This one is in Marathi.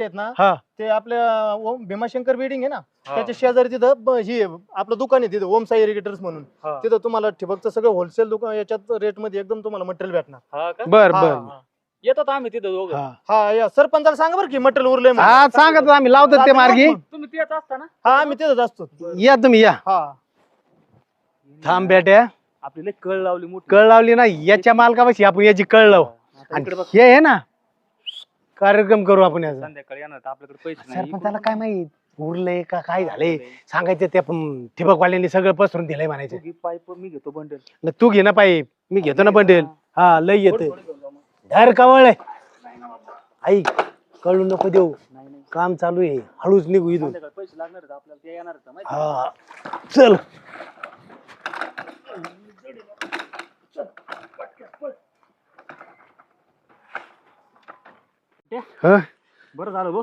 आहेत ना हा. ते आपल्या ओम भीमाशंकर बिल्डिंग आहे ना त्याच्या शेजारी तिथं ब- ही आहे, आपलं दुकान आहे तिथं ओम साई इरिगेटर्स म्हणून. हा. तिथं तुम्हाला ठिबकचं सगळं होलसेल दुकान याच्यात रेटमध्ये एकदम तुम्हाला मटेरियल भेटणार. हा का? बर हा, बर. हा. येतात आम्ही तिथं दोघं. हा. हा या सरपंचाला सांगा बरं की मटेरियल उरलंय म्हणून. हा सांगत आम्ही लावतो ते मार्गी? तुम्ही तिथं असता ना? हा आम्ही तिथंच असतो. या तुम्ही या. हा. थांब बेट्या. आपली लई कळ लावली मोठी. कळ लावली ना याच्या मालकापाशी आपण याची कळ लावू. आणि हे आहे ना कार्यक्रम करू आपण याचा. संध्याकाळी येणार तर आपल्याकडे पैसे नाही. सरपंचाला काय माहीत? उरलंय का काय झालंय सांगायचं ते आपण ठिबकवाल्यांनी सगळं पसरून दिलंय म्हणायचं. पाईप मी घेतो बंडल. न तू घे ना पाईप. मी घेतो ना बंडेल. हा. लय येत धर कवळ. ऐक कळू नको देऊ. काम चालू आहे. हळूच निघू इथून. पैसे लागणार आहेत आपल्याला ते येणार आहेत माहिती हा. चल. बरं झालं बघ.